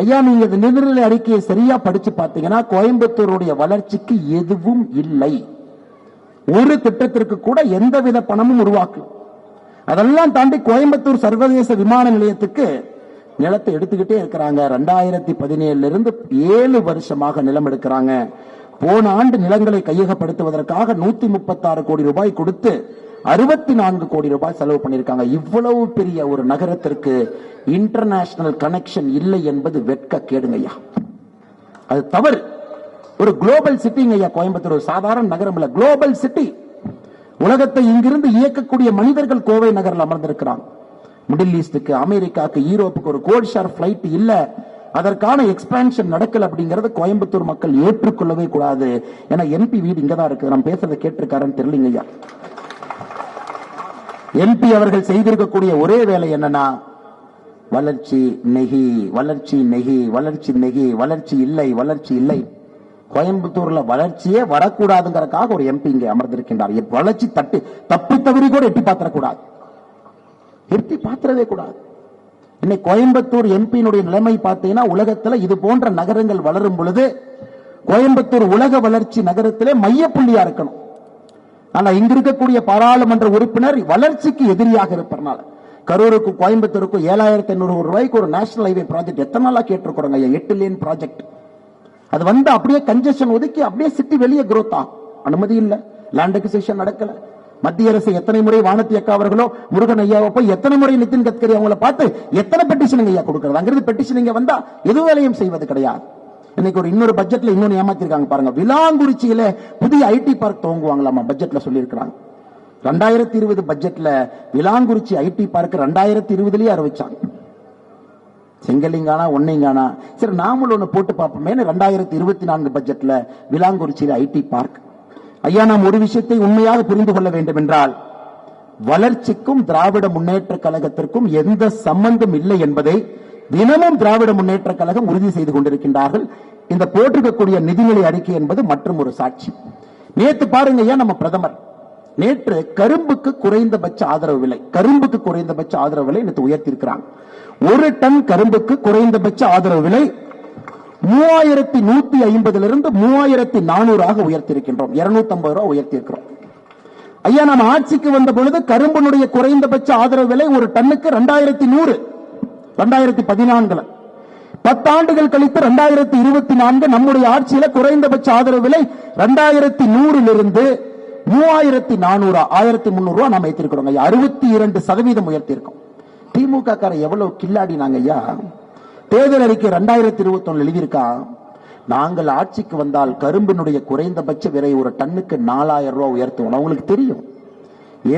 ஐயா நீங்க இந்த நிதிநிலை அறிக்கையை சரியா படிச்சு பார்த்தீங்கன்னா கோயம்புத்தூருடைய வளர்ச்சிக்கு எதுவும் இல்லை. ஒரு திட்டத்திற்கு கூட எந்தவித பணமும் உருவாக்கு அதெல்லாம் தாண்டி கோயம்புத்தூர் சர்வதேச விமான நிலையத்துக்கு நிலத்தை எடுத்துக்கிட்டே இருக்கிறாங்க. ரெண்டாயிரத்தி பதினேழுல இருந்து ஏழு வருஷமாக நிலம் எடுக்கிறாங்க. போன ஆண்டு நிலங்களை கையகப்படுத்துவதற்காக நூத்தி முப்பத்தாறு கோடி ரூபாய் கொடுத்து அறுபத்தி நான்கு கோடி ரூபாய் செலவு பண்ணிருக்காங்க இவ்வளவு பெரிய ஒரு நகரத்திற்கு இன்டர்நேஷனல் கனெக்ஷன் இல்லை என்பது வெட்க கேடுங்கய்யா அது தவறு. ஒரு குளோபல் சிட்டிங்க ஐயா கோயம்புத்தூர். ஒரு சாதாரண நகரம் இல்ல. குளோபல் சிட்டி உலகத்தை இங்கிருந்து இயக்கக்கூடிய மனிதர்கள் கோவை நகரில் அமர்ந்திருக்கிறாங்க. மிடில் ஈஸ்டுக்கு அமெரிக்காக்கு யூரோப்புக்கு ஒரு கோல்ஷார் ஷேர் பிளைட் இல்ல. அதற்கான எக்ஸ்பான்ஷன் நடக்கல அப்படிங்கறத கோயம்புத்தூர் மக்கள் ஏற்றுக்கொள்ளவே கூடாது. ஏன்னா எம்பி வீடு இங்கதான் இருக்கு நம்ம பேசுறதை கேட்டிருக்காருன்னு தெரியலங்க ஐயா. அவர்கள் செய்திருக்கக்கூடிய ஒரே வேலை என்னன்னா வளர்ச்சி நெகி வளர்ச்சி நெகி வளர்ச்சி நெகி வளர்ச்சி இல்லை வளர்ச்சி இல்லை. கோயம்புத்தூர்ல வளர்ச்சியே வரக்கூடாதுங்கிறதுக்காக ஒரு எம்பி இங்கே அமர்ந்திருக்கின்றார். வளர்ச்சி தட்டு தப்பி தவறி கூட எட்டி பாத்திரக்கூடாது எட்டி பாத்திரவே கூடாது. இன்னைக்கு கோயம்புத்தூர் எம்பியினுடைய நிலைமை பார்த்தீங்கன்னா உலகத்தில் இது போன்ற நகரங்கள் வளரும் பொழுது கோயம்புத்தூர் உலக வளர்ச்சி நகரத்திலே மையப்புள்ளியா இருக்கணும். ஆனா இங்க இருக்கக்கூடிய பாராளுமன்ற உறுப்பினர் வளர்ச்சிக்கு எதிரியாக இருப்பதனால. கரூருக்கும் கோயம்புத்தூருக்கும் ஏழாயிரத்தி ஐநூறு ரூபாய்க்கு ஒரு நேஷனல் ஹைவே ப்ராஜெக்ட் எத்தனை நாளா கேட்டிருக்கிறோங்க ஐயா? எட்டு லேன் ப்ராஜெக்ட் அது வந்து அப்படியே கன்ஜெஷன் ஒதுக்கி அப்படியே சிட்டி வெளியே குரோத் ஆகும். அனுமதி இல்லை. லேண்ட் அக்விசிஷன் நடக்கல. மத்திய அரசு எத்தனை முறை வானத்தி அக்கா அவர்களோ முருகன் ஐயாவோ போய் எத்தனை முறை நிதின் கட்கரி அவங்கள பார்த்து எத்தனை பெட்டிஷன் ஐயா கொடுக்கறது? அங்கிருந்து பெட்டிஷன் இங்க வந்தா எது வேலையும் செய்வது கிடையாது. இன்னைக்கு ஒரு இன்னொரு பட்ஜெட்ல இன்னொன்னு ஏமாத்திருக்காங்க பாருங்க. விலாங்குறிச்சியில புதிய ஐடி பார்க் துவங்குவாங்களாமா? பட்ஜெட்ல சொல்லியிருக்கிறாங்க. ரெண்டாயிரத்தி இருபது பட்ஜெட்ல விலாங்குறிச்சி ஐடி பார்க் ரெண்டாயிரத்தி இருபதுலயே அறிவிச்சாங்க. செங்கலிங்கானா ஒன்னைங்கானா? சரி நாமளும் ஒன்று போட்டு பார்ப்போமே. ரெண்டாயிரத்தி இருபத்தி நான்கு பட்ஜெட்ல விலாங்குறிச்சியில் ஐடி பார்க் ஐயா நாம் ஒரு விஷயத்தை உண்மையாக புரிந்து கொள்ள வேண்டும் என்றால் வளர்ச்சிக்கும் திராவிட முன்னேற்ற கழகத்திற்கும் எந்த சம்பந்தம் இல்லை என்பதை தினமும் திராவிட முன்னேற்ற கழகம் உறுதி செய்து கொண்டிருக்கின்றார்கள். இந்த போட்டிருக்கக்கூடிய நிதிநிலை அறிக்கை என்பது மற்றும் ஒரு சாட்சி. நேற்று பாருங்க ஐயா நம்ம பிரதமர். நேற்று கரும்புக்கு குறைந்தபட்ச ஆதரவு விலை கரும்புக்கு குறைந்தபட்ச ஆதரவு விலை நேற்று உயர்த்தியிருக்கிறாங்க. ஒரு டன் கரும்புக்கு குறைந்தபட்ச ஆதரவு விலை மூவாயிரத்தி நூத்தி ஐம்பதிலிருந்து மூவாயிரத்தி நானூறாக உயர்த்தியிருக்கின்றோம். இருநூத்தி ஐம்பது ரூபாய் உயர்த்தியிருக்கிறோம். ஐயா நாம் ஆட்சிக்கு வந்த பொழுது கரும்புனுடைய குறைந்தபட்ச ஆதரவு விலை ஒரு டன்னுக்கு ரெண்டாயிரத்தி நூறு. ரெண்டாயிரத்தி பதினான்குல. பத்தாண்டுகள் கழித்து ரெண்டாயிரத்தி இருபத்தி நான்கு நம்முடைய ஆட்சியில குறைந்தபட்ச ஆதரவு விலை ரெண்டாயிரத்தி நூறிலிருந்து மூவாயிரத்தி நானூறு. ஆயிரத்தி முன்னூறு ரூபாய் நம்ம ஏற்றிருக்கிறோம் ஐயா. அறுபத்தி இரண்டு சதவீதம் உயர்த்தியிருக்கோம். திமுக கார எவ்வளவு கில்லாடினாங்க ஐயா? தேர்தல் அறிக்கை ரெண்டாயிரத்தி இருபத்தி ஒன்னு எழுதியிருக்கான் நாங்கள் ஆட்சிக்கு வந்தால் கரும்பினுடைய குறைந்தபட்ச விலை ஒரு டன்னுக்கு நாலாயிரம் ரூபாய் உயர்த்துவோம். அவங்களுக்கு தெரியும்.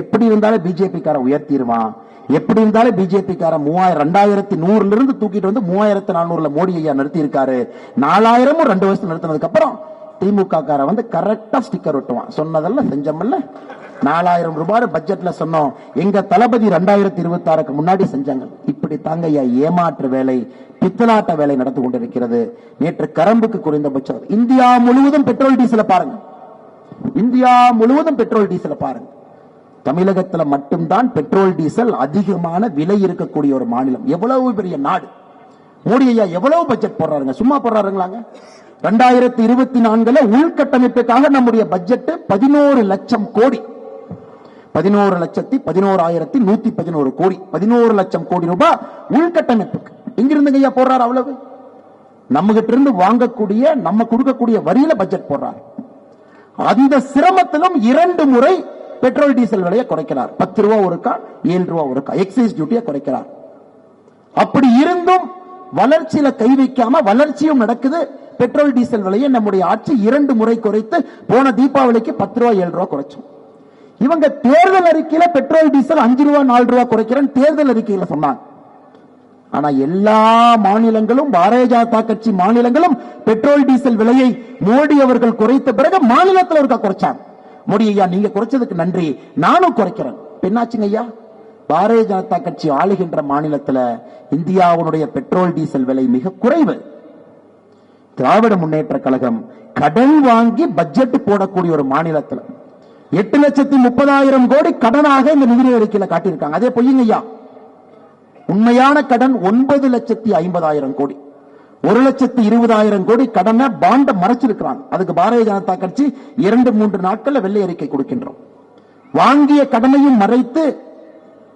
எப்படி இருந்தாலும் பிஜேபிக்காரன் உயர்த்திடுவான். எப்படி இருந்தாலும் பிஜேபிக்காரன் மூவாயிரம் ரெண்டாயிரத்தி நூறுல இருந்து தூக்கிட்டு வந்து மூவாயிரத்தி நானூறுல மோடி ஐயா நிறுத்தி இருக்காரு நாலாயிரமும் ரெண்டு வருஷம் நிறுத்தினதுக்கு அப்புறம் திமுக கார வந்து கரெக்டா ஸ்டிக்கர் ஒட்டுவான். சொன்னதெல்லாம் செஞ்சோம்ல நாலாயிரம் ரூபாய் பட்ஜெட்ல சொன்னோம். எங்க தளபதி ரெண்டாயிரத்தி இருபத்தி ஆறுக்கு முன்னாடி செஞ்சாங்க. இப்படி தாங்க ஐயா ஏமாற்று வேலை. பித்தலாட்ட வேலை நடந்து கொண்டிருக்கிறது. நேற்று கரம்புக்கு குறைந்தபட்சம் இந்தியா முழுவதும் பெட்ரோல் டீசலை பாருங்க. இந்தியா முழுவதும் பெட்ரோல் டீசலை பாருங்க. தமிழகத்துல மட்டும்தான் பெட்ரோல் டீசல் அதிகமான விலை இருக்கக்கூடிய ஒரு மாநிலம். எவ்வளவு பெரிய நாடு. மோடி ஐயா எவ்வளவு பட்ஜெட் போடுறாருங்க? சும்மா போடுறாருங்களாங்க? ரெண்டாயிரத்தி இருபத்தி நான்குல உள்கட்டமைப்புக்காக நம்முடைய பட்ஜெட் பதினோரு லட்சம் கோடி. பதினோரு லட்சத்தி பதினோராயிரத்தி நூத்தி பதினோரு கோடி. பதினோரு லட்சம் கோடி ரூபாய் உள்கட்டமைப்புக்கு. எங்கிருந்து ஐயா போடுறாரு அவ்வளவு? நம்ம கிட்ட இருந்து வாங்கக்கூடிய நம்ம கொடுக்கக்கூடிய வரியில பட்ஜெட் போடுறாரு. அந்த சிரமத்திலும் இரண்டு முறை பெட்ரோல் டீசல் விலையை குறைக்கிறார். பத்து ரூபா ஒருக்கா ஏழு ரூபா ஒருக்கா எக்ஸைஸ் டியூட்டியை குறைக்கிறார். அப்படி இருந்தும் வளர்ச்சியில கை வைக்காம வளர்ச்சியும் நடக்குது. பெட்ரோல் டீசல் விலையை நம்முடைய ஆட்சி இரண்டு முறை குறைத்து போன தீபாவளிக்கு பத்து ரூபா ஏழு ரூபா குறைச்சோம். இவங்க தேர்தல் அறிக்கையில பெட்ரோல் டீசல் அஞ்சு ரூபா நாலு ரூபா குறைக்கிறேன்னு தேர்தல் அறிக்கையில சொன்னாங்க. ஆனா எல்லா மாநிலங்களும் பாரதிய ஜனதா கட்சி மாநிலங்களும் பெட்ரோல் டீசல் விலையை மோடி அவர்கள் குறைத்த பிறகு மாநிலத்தில் ஒருக்கா குறைச்சாங்க மோடி ஐயா நீங்க குறைச்சதுக்கு நன்றி. நானும் குறைக்கிறேன். என்னாச்சுங்க ஐயா பாரதிய ஜனதா கட்சி ஆளுகின்ற மாநிலத்துல இந்தியாவுடைய பெட்ரோல் டீசல் விலை மிக குறைவு. திராவிட முன்னேற்ற கழகம் கடன் வாங்கி பட்ஜெட் போடக்கூடிய ஒரு மாநிலத்துல எட்டு லட்சத்தி முப்பதாயிரம் கோடி கடனாக இந்த நிதி அறிக்கையில் காட்டியிருக்காங்க. அதே பொய்யுங்க ஐயா. உண்மையான கடன் ஒன்பது லட்சத்தி ஐம்பதாயிரம் கோடி. ஒரு லட்சத்தி இருபதாயிரம் கோடி கடனை பாண்ட மறைச்சிருக்கிறாங்க. அதுக்கு பாரதிய ஜனதா கட்சி இரண்டு மூன்று நாட்கள்ல வெள்ளை அறிக்கை கொடுக்கின்றோம். வாங்கிய கடனையும் மறைத்து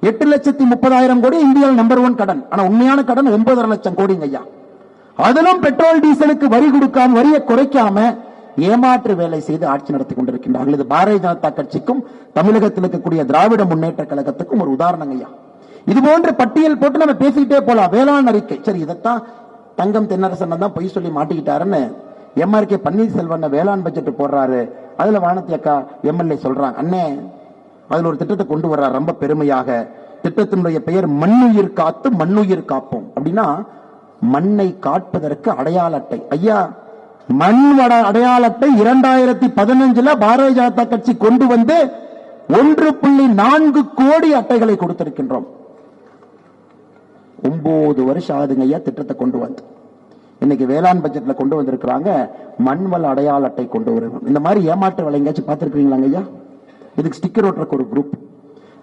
எட்டு லட்சத்தி முப்பதாயிரம் கோடி இந்தியாவில் நம்பர் ஒன் கடன். ஆனா உண்மையான கடன் ஒன்பதரை லட்சம் கோடிங்க ஐயா. அதிலும் பெட்ரோல் டீசலுக்கு வரி கொடுக்காம வரியை குறைக்காம ஏமாற்று வேலை செய்து ஆட்சி நடத்தி கொண்டிருக்கின்றார்கள். இது பாரதிய ஜனதா கட்சிக்கும் தமிழகத்தில் இருக்கக்கூடிய திராவிட முன்னேற்ற கழகத்துக்கும் ஒரு உதாரணங்க ஐயா. இது போன்ற பட்டியல் போட்டு நம்ம பேசிக்கிட்டே போலாம். வேளாண் அறிக்கை. சரி இதைத்தான் தங்கம் தென்னரசன் தான் பொய் சொல்லி மாட்டிக்கிட்டாருன்னு எம்ஆர்கே பன்னீர்செல்வன் வேளாண் பட்ஜெட் போடுறாரு. அதுல வானத்தி அக்கா எம்எல்ஏ சொல்றாங்க அண்ணே அதுல ஒரு திட்டத்தை கொண்டு வர்றார் ரொம்ப பெருமையாக. திட்டத்தினுடைய பெயர் மண்ணுயிர் காத்து மண்ணுயிர் காப்போம். அப்படின்னா மண்ணை காட்பதற்கு அடையாள அட்டை. ஐயா மண் அடையாள அட்டை இரண்டாயிரத்தி பதினஞ்சுல பாரதிய ஜனதா கட்சி கொண்டு வந்து ஒன்று புள்ளி நான்கு கோடி அட்டைகளை கொடுத்திருக்கின்றோம். ஒன்பது வருஷம் ஆகுதுங்க ஐயா திட்டத்தை கொண்டு வந்து. இன்னைக்கு வேளாண் பட்ஜெட்ல கொண்டு வந்திருக்கிறாங்க மண்வள அடையாள அட்டை கொண்டு வருவோம் இந்த மாதிரி ஏமாற்று வேலை எங்கேயாச்சும் பார்த்துருக்கீங்களாங்க ஐயா? இதுக்கு ஸ்டிக்கர் ஓட்டுறக்கு ஒரு குரூப்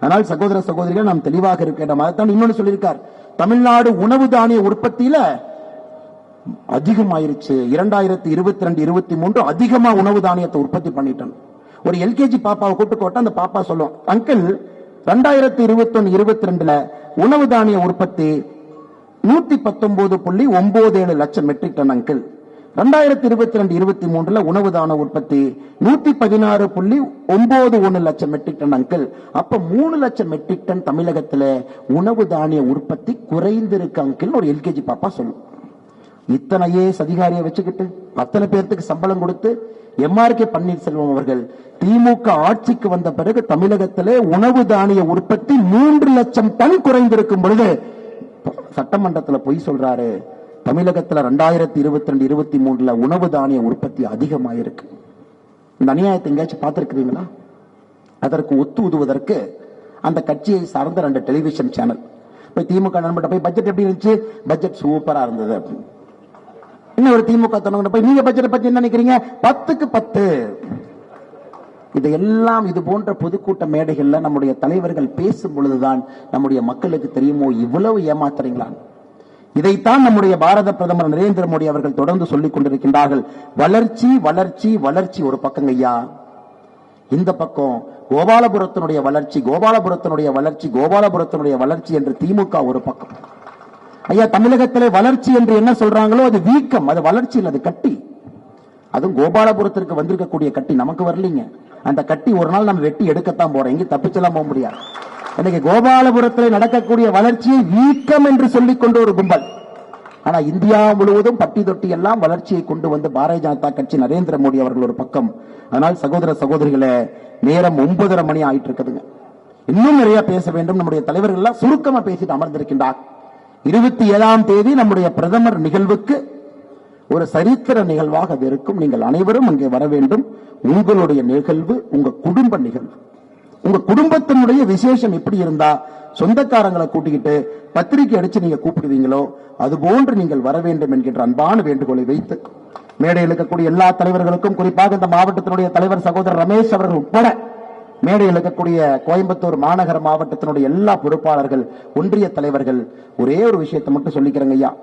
அதனால் சகோதர சகோதரிகள் நாம் தெளிவாக இருக்கின்ற மாதிரி இன்னொன்னு சொல்லியிருக்கார். தமிழ்நாடு உணவு தானிய உற்பத்தியில அதிகமாயிருச்சு. இரண்டாயிரத்தி இருபத்தி ரெண்டு இருபத்தி மூன்று அதிகமா உணவு தானியத்தை உற்பத்தி பண்ணிட்டோம். ஒரு எல்கேஜி பாப்பாவை கூட்டு போட்டா அந்த பாப்பா சொல்லும் அங்கிள் ரெண்டாயிரத்தி இருபத்தி ஒன்னு இருபத்தி ரெண்டுல உணவு தானிய உற்பத்தி நூத்தி பத்தொன்பது புள்ளி ஒன்பது ஏழு லட்சம் மெட்ரிக் டன் அங்கிள் ரெண்டாயிரத்தி இருபத்தி ரெண்டு இருபத்தி மூன்றுல உணவு தான உற்பத்தி நூத்தி பதினாறு புள்ளி ஒன்பது ஒன்னு லட்சம் மெட்ரிக் டன் அங்கிள் அப்ப மூணு லட்சம் மெட்ரிக் டன் தமிழகத்துல உணவு தானிய உற்பத்தி குறைந்திருக்கு அங்கிள் ஒரு எல்கேஜி பாப்பா சொல்லும். இத்தனை ஐஏஎஸ் அதிகாரியை வச்சுக்கிட்டு அத்தனை பேர்த்துக்கு சம்பளம் கொடுத்து எம்ஆர்கே பன்னீர்செல்வம் அவர்கள் திமுக ஆட்சிக்கு வந்த பிறகு தமிழகத்திலே உணவு தானிய உற்பத்தி மூன்று லட்சம் டன் குறைந்திருக்கும் பொழுது சட்டமன்றத்தில் பொய் சொல்றாரு. தமிழகத்தில் ரெண்டாயிரத்தி இருபத்தி ரெண்டு இருபத்தி மூணுல உணவு தானிய உற்பத்தி அதிகமாயிருக்கு. இந்த அநியாயத்தை எங்கேயாச்சும் பார்த்துருக்குறீங்களா? அதற்கு ஒத்து உதுவதற்கு அந்த கட்சியை சார்ந்த ரெண்டு டெலிவிஷன் சேனல். போய் திமுக நண்பர்கிட்ட போய் பட்ஜெட் எப்படி இருந்துச்சு? பட்ஜெட் சூப்பரா இருந்தது. அப்படின்னு. இன்னும் ஒரு திமுக தலைவங்க போய் நீங்க பட்ஜெட் பத்தி என்ன நினைக்கிறீங்க? பத்துக்கு பத்து. இதையெல்லாம் இது போன்ற பொதுக்கூட்ட மேடைகள்ல நம்முடைய தலைவர்கள் பேசும் பொழுதுதான் நம்முடைய மக்களுக்கு தெரியுமோ? இவ்வளவு ஏமாத்துறீங்களா? இதைத்தான் நம்முடைய பாரத பிரதமர் நரேந்திர மோடி அவர்கள் தொடர்ந்து சொல்லிக் கொண்டிருக்கின்றார்கள். வளர்ச்சி வளர்ச்சி வளர்ச்சி ஒரு பக்கம் ஐயா. இந்த பக்கம் கோபாலபுரத்தினுடைய வளர்ச்சி கோபாலபுரத்தினுடைய வளர்ச்சி கோபாலபுரத்தினுடைய வளர்ச்சி என்று திமுக ஒரு பக்கம். ஐயா தமிழகத்திலே வளர்ச்சி என்று என்ன சொல்றாங்களோ அது வீக்கம் அது வளர்ச்சி இல்லை அது கட்டி. அதுவும் கோபாலபுரத்திற்கு வந்திருக்கக்கூடிய கட்டி நமக்கு வரலீங்க. அந்த கட்டி ஒரு நாள் நம்ம வெட்டி எடுக்கத்தான் போறோம் எங்க தப்பிச்செல்லாம் போக முடியாது. இன்னைக்கு கோபாலபுரத்தில் நடக்கக்கூடிய வளர்ச்சியை வீக்கம் என்று சொல்லிக் கொண்டு ஒரு கும்பல். ஆனா இந்தியா முழுவதும் பட்டி தொட்டி எல்லாம் வளர்ச்சியை கொண்டு வந்து பாரதிய ஜனதா கட்சி நரேந்திர மோடி அவர்கள் ஒரு பக்கம். அதனால் சகோதர சகோதரிகளை நேரம் ஒன்பதரை மணி ஆயிட்டு இருக்குதுங்க இன்னும் நிறைய பேச வேண்டும். நம்முடைய தலைவர்கள் எல்லாம் சுருக்கமா பேசிட்டு அமர்ந்திருக்கின்றார். இருபத்தி ஏழாம் தேதி நம்முடைய பிரதமர் நிகழ்வுக்கு ஒரு சரித்திர நிகழ்வாக அது இருக்கும். நீங்கள் அனைவரும் அங்கே வர வேண்டும். உங்களுடைய நிகழ்வு உங்க குடும்ப நிகழ்வு. உங்க குடும்பத்தினுடைய விசேஷம் எப்படி இருந்தா சொந்தக்காரங்களை கூட்டிக்கிட்டு பத்திரிக்கை அடிச்சு நீங்க கூப்பிடுவீங்களோ அது போன்று நீங்கள் வர வேண்டும் என்கின்ற அன்பான வேண்டுகோளை வைத்து மேடையில் இருக்கக்கூடிய எல்லா தலைவர்களுக்கும் குறிப்பாக இந்த மாவட்டத்தினுடைய தலைவர் சகோதரர் ரமேஷ் அவர்கள் உட்பட மேடையில் இருக்கக்கூடிய கோயம்புத்தூர் மாநகர மாவட்டத்தினுடைய எல்லா பொறுப்பாளர்கள் ஒன்றிய தலைவர்கள் ஒரே ஒரு விஷயத்தை மட்டும் சொல்லிக்கிறேங்க ஐயா.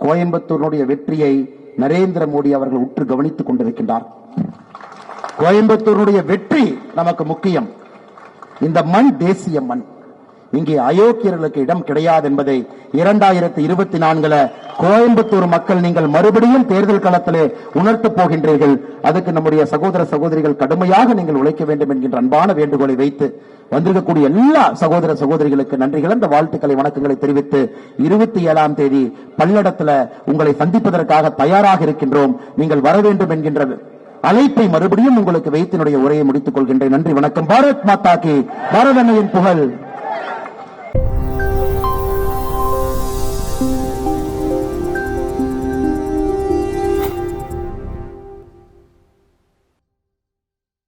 கோயம்புத்தூருடைய வெற்றியை நரேந்திர மோடி அவர்கள் உற்று கவனித்துக் கொண்டிருக்கின்றார். கோயம்புத்தூருடைய வெற்றி நமக்கு முக்கியம். இந்த மண் தேசிய மண். இங்கே அயோக்கியர்களுக்கு இடம் கிடையாது என்பதை இரண்டாயிரத்தி இருபத்தி நான்குல கோயம்புத்தூர் மக்கள் நீங்கள் மறுபடியும் தேர்தல் களத்திலே உணர்த்தப் போகின்றீர்கள். அதுக்கு நம்முடைய சகோதர சகோதரிகள் கடுமையாக நீங்கள் உழைக்க வேண்டும் என்கின்ற அன்பான வேண்டுகோளை வைத்து வந்திருக்கக்கூடிய எல்லா சகோதர சகோதரிகளுக்கு நன்றிகள் அந்த வாழ்த்துக்களை வணக்கங்களை தெரிவித்து இருபத்தி ஏழாம் தேதி பல்லடத்துல உங்களை சந்திப்பதற்காக தயாராக இருக்கின்றோம். நீங்கள் வர வேண்டும் என்கின்ற அழைப்பை மறுபடியும் உங்களுக்கு வைத்தினுடைய உரையை முடித்துக் கொள்கின்றேன். நன்றி வணக்கம். பாரத் மாதா கி. பாரத புகழ்.